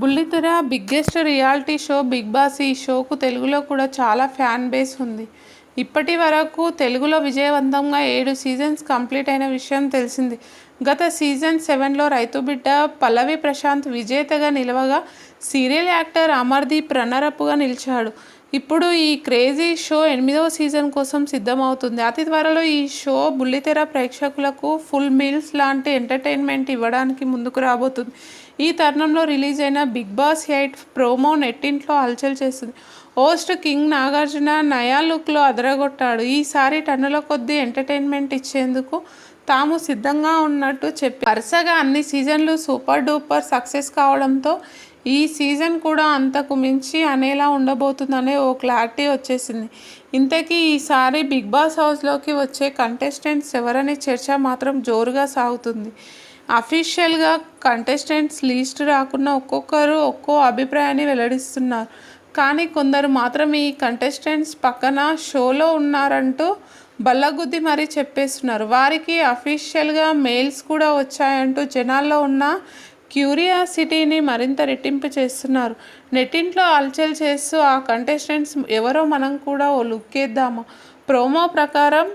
బుల్లితెర biggest reality show Bigg Boss ఈ షోకు తెలుగులో కూడా చాలా ఫ్యాన్ బేస్ ఉంది. ఇప్పటి వరకు తెలుగులో విజయవంతంగా ఏడు సీజన్స్ కంప్లీట్ అయిన విషయం తెలిసింది. గత సీజన్ సెవెన్లో రైతు బిడ్డ పల్లవి ప్రశాంత్ విజేతగా నిలవగా సీరియల్ యాక్టర్ అమర్దీప్ రన్నరప్గా నిలిచాడు. ఇప్పుడు ఈ క్రేజీ షో ఎనిమిదవ సీజన్ కోసం సిద్ధమవుతుంది. అతి త్వరలో ఈ షో బుల్లితెర ప్రేక్షకులకు ఫుల్ మీల్స్ లాంటి ఎంటర్టైన్మెంట్ ఇవ్వడానికి ముందుకు రాబోతుంది. ఈ తరుణంలో రిలీజ్ అయిన బిగ్ బాస్ ఎయిట్ ప్రోమో నెట్టింట్లో హల్చల్ చేస్తుంది. హోస్ట్ కింగ్ నాగార్జున నయా లుక్లో అదరగొట్టాడు. ఈసారి టన్నుల కొద్దీ ఎంటర్టైన్మెంట్ ఇచ్చేందుకు తాము సిద్ధంగా ఉన్నట్టు చెప్పి వరుసగా అన్ని సీజన్లు సూపర్ డూపర్ సక్సెస్ కావడంతో ఈ సీజన్ కూడా అంతకు మించి అనేలా ఉండబోతుందనే ఓ క్లారిటీ వచ్చేసింది. ఇంతకీ ఈసారి బిగ్ బాస్ హౌస్లోకి వచ్చే కంటెస్టెంట్స్ ఎవరనే చర్చ మాత్రం జోరుగా సాగుతుంది. అఫీషియల్గా కంటెస్టెంట్స్ లిస్ట్ రాకున్నా ఒక్కొక్కరు ఒక్కో అభిప్రాయాన్ని వెల్లడిస్తున్నారు. కానీ కొందరు మాత్రం ఈ కంటెస్టెంట్స్ పక్కన షోలో ఉన్నారంటూ బల్లగుద్ది మరీ చెప్పేస్తున్నారు. వారికి అఫీషియల్గా మెయిల్స్ కూడా వచ్చాయంటూ జనాల్లో ఉన్న క్యూరియాసిటీని మరింత రెట్టింపు చేస్తున్నారు. నెట్టింట్లో అల్చల్ చేస్తూ ఆ కంటెస్టెంట్స్ ఎవరో మనం కూడా ఓ లుక్ వేద్దామా ప్రోమో ప్రకారం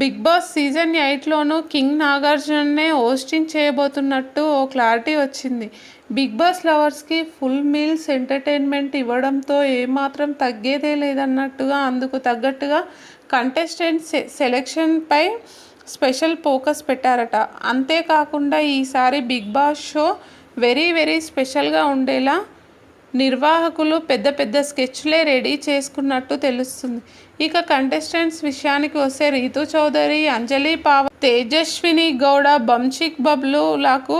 బిగ్ బాస్ సీజన్ ఎయిట్లోనూ కింగ్ నాగార్జుననే హోస్టింగ్ చేయబోతున్నట్టు ఓ క్లారిటీ వచ్చింది. బిగ్ బాస్ లవర్స్కి ఫుల్ మీల్స్ ఎంటర్టైన్మెంట్ ఇవ్వడంతో ఏమాత్రం తగ్గేదే లేదన్నట్టుగా అందుకు తగ్గట్టుగా కంటెస్టెంట్ సెలెక్షన్పై స్పెషల్ ఫోకస్ పెట్టారట. అంతేకాకుండా ఈసారి Bigg Boss show very very స్పెషల్గా ఉండేలా నిర్వాహకులు పెద్ద పెద్ద స్కెచ్లే రెడీ చేసుకున్నట్టు తెలుస్తుంది. ఇక కంటెస్టెంట్స్ విషయానికి వస్తే రీతు చౌదరి అంజలి పావ తేజస్విని గౌడ బంచిక్ బబ్లులకు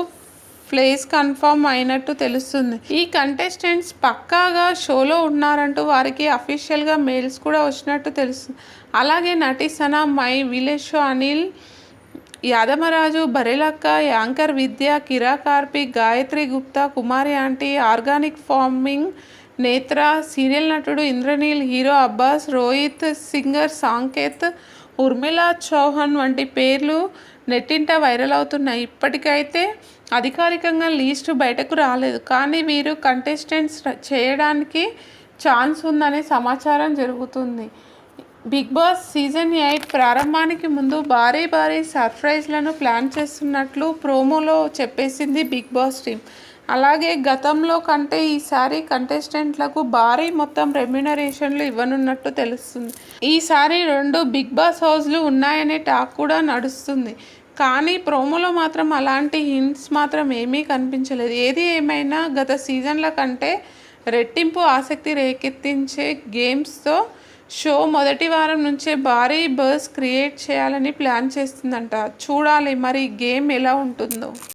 ప్లేస్ కన్ఫర్మ్ అయినట్టు తెలుస్తుంది. ఈ కంటెస్టెంట్స్ పక్కాగా షోలో ఉన్నారంటూ వారికి అఫీషియల్గా మెయిల్స్ కూడా వచ్చినట్టు తెలుస్తుంది. అలాగే నటి Sana my village show Anil Yadamaraju Barrelakka anchor Vidya Kira కార్పిక్ Gayatri Gupta Kumari aunty organic farming Netra serial నటుడు ఇంద్రనీల్ హీరో అబ్బాస్ రోహిత్ సింగర్ సాంకేత్ ఉర్మిళ చౌహాన్ వంటి పేర్లు నెట్టింట వైరల్ అవుతున్నాయి. ఇప్పటికైతే అధికారికంగా లీస్ట్ బయటకు రాలేదు. కానీ వీరు కంటెస్టెంట్స్ చేయడానికి ఛాన్స్ ఉందనే సమాచారం జరుగుతుంది. బిగ్ బాస్ సీజన్ ఎయిట్ ప్రారంభానికి ముందు భారీ భారీ సర్ప్రైజ్లను ప్లాన్ చేస్తున్నట్లు ప్రోమోలో చెప్పేసింది బిగ్ బాస్ టీం. అలాగే గతంలో కంటే ఈసారి కంటెస్టెంట్లకు భారీ మొత్తం రెమ్యునరేషన్లు ఇవ్వనున్నట్టు తెలుస్తుంది. ఈసారి రెండు బిగ్ బాస్ హౌస్లు ఉన్నాయనే టాక్ కూడా నడుస్తుంది. కానీ ప్రోమోలో మాత్రం అలాంటి హింట్స్ మాత్రం ఏమీ కనిపించలేదు. ఏది ఏమైనా గత సీజన్ల కంటే రెట్టింపు ఆసక్తి రేకెత్తించే గేమ్స్తో షో మొదటి వారం నుంచే భారీ బస్ క్రియేట్ చేయాలని ప్లాన్ చేస్తుందంట. చూడాలి మరి గేమ్ ఎలా ఉంటుందో.